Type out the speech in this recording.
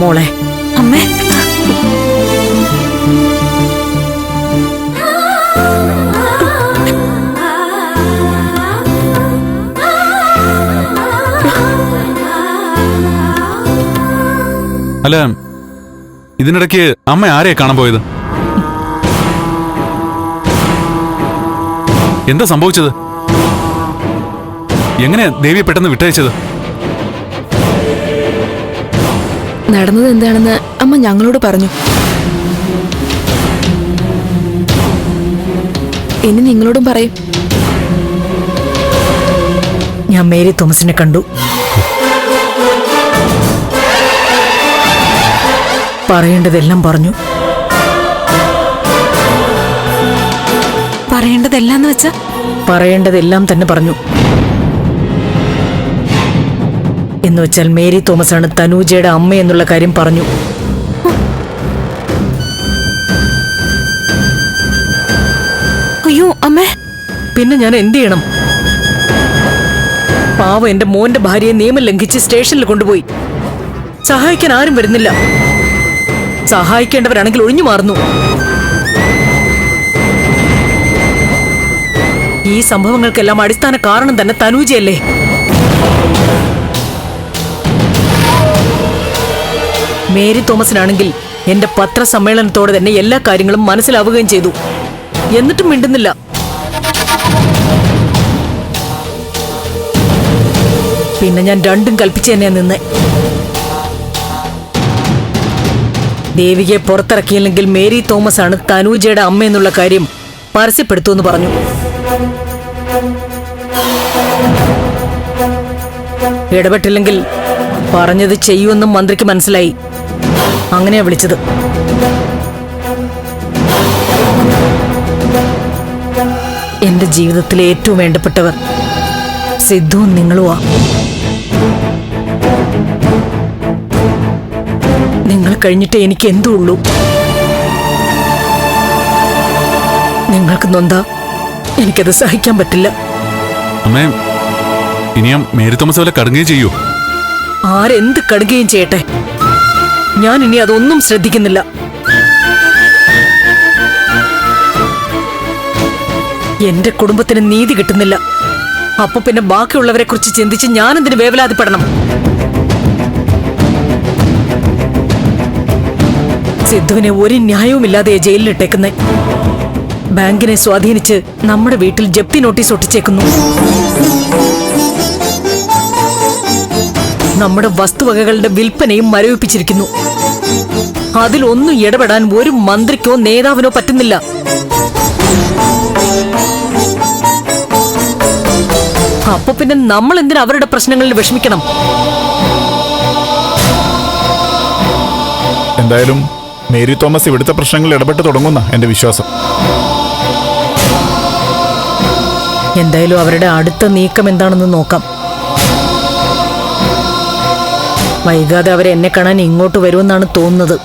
മോളെ. അമ്മേ. അല്ല ഇതിനിടയ്ക്ക് അമ്മ ആരെ കാണാൻ പോയത്? എന്താ സംഭവിച്ചത്? എങ്ങനെയാ ദേവിയെ പെട്ടെന്ന് വിട്ടയച്ചത്? നടന്നത് എന്താണെന്ന് അമ്മ ഞങ്ങളോട് പറഞ്ഞു. ഇനി നിങ്ങളോടും പറയും. ഞാൻ മേരി തോമസിനെ കണ്ടു. പറയേണ്ടതെല്ലാം പറഞ്ഞു. പറയേണ്ടതെല്ലാം എന്ന് വെച്ചാ? പറയേണ്ടതെല്ലാം തന്നെ പറഞ്ഞു. എന്ന് വെച്ചാൽ മേരി തോമസ് ആണ് തനൂജയുടെ അമ്മ എന്നുള്ള കാര്യം പറഞ്ഞു. അയ്യോ അമ്മേ. പിന്നെ ഞാൻ എന്ത് ചെയ്യണം? പാവ എന്റെ മോന്റെ ഭാര്യയെ നിയമം ലംഘിച്ച് സ്റ്റേഷനിൽ കൊണ്ടുപോയി. സഹായിക്കാൻ ആരും വരുന്നില്ല. സഹായിക്കേണ്ടവരാണെങ്കിൽ ഒഴിഞ്ഞു മാറുന്നു. ഈ സംഭവങ്ങൾക്കെല്ലാം അടിസ്ഥാന കാരണം തന്നെ തനൂജയല്ലേ? മേരി തോമസിനാണെങ്കിൽ എന്റെ പത്രസമ്മേളനത്തോടെ തന്നെ എല്ലാ കാര്യങ്ങളും മനസ്സിലാവുകയും ചെയ്തു. എന്നിട്ടും മിണ്ടുന്നില്ല. പിന്നെ ഞാൻ രണ്ടും കൽപ്പിച്ചു തന്നെ നിന്നെ. ദേവികയെ പുറത്തിറക്കിയില്ലെങ്കിൽ മേരി തോമസ് ആണ് തനൂജയുടെ അമ്മ എന്നുള്ള കാര്യം പരസ്യപ്പെടുത്തുമെന്ന് പറഞ്ഞു. ഇടപെട്ടില്ലെങ്കിൽ പറഞ്ഞത് ചെയ്യുമെന്നും മന്ത്രിക്ക് മനസ്സിലായി. അങ്ങനെയാ വിളിച്ചത്. എന്റെ ജീവിതത്തിലെ ഏറ്റവും വേണ്ടപ്പെട്ടവർ സിദ്ധുവും നിങ്ങളുമാ നിങ്ങൾ കഴിഞ്ഞിട്ട് എനിക്ക് എന്തു ഉള്ളൂ. നിങ്ങൾക്ക് നൊന്താ എനിക്കത് സഹിക്കാൻ പറ്റില്ല. അമ്മേ ഇനിയും മേരി തോമസ് വല്ല കടങ്ങുകയും ചെയ്യൂ. ആരെന്ത് കടുകയും ചെയ്യട്ടെ? ഞാൻ ഇനി അതൊന്നും ശ്രദ്ധിക്കുന്നില്ല. എന്റെ കുടുംബത്തിന് നീതി കിട്ടുന്നില്ല. അപ്പൊ പിന്നെ ബാക്കിയുള്ളവരെ കുറിച്ച് ചിന്തിച്ച് ഞാൻ എന്തിന് വേവലാതിപ്പെടണം? സിദ്ധുവിനെ ഒരു ന്യായവുമില്ലാതെ ജയിലിലിട്ടേക്കുന്നേ. ബാങ്കിനെ സ്വാധീനിച്ച് നമ്മുടെ വീട്ടിൽ ജപ്തി നോട്ടീസ് ഒട്ടിച്ചേക്കുന്നു. നമ്മുടെ വസ്തുവകകളുടെ വിൽപ്പനയും മരവിപ്പിച്ചിരിക്കുന്നു. അതിലൊന്നും ഇടപെടാൻ ഒരു മന്ത്രിക്കോ നേതാവിനോ പറ്റുന്നില്ല. അപ്പൊ പിന്നെ നമ്മൾ എന്തിനാ അവരുടെ പ്രശ്നങ്ങളിൽ വിഷമിക്കണം? എന്തായാലും മേരി തോമസ് ഇവിടുത്തെ പ്രശ്നങ്ങളിൽ ഇടപെട്ട് തുടങ്ങുന്ന എന്റെ വിശ്വാസം. എന്തായാലും അവരുടെ അടുത്ത നീക്കം എന്താണെന്ന് നോക്കാം. വൈകാതെ അവരെന്നെ കാണാൻ ഇങ്ങോട്ട് വരുമെന്നാണ് തോന്നുന്നത്.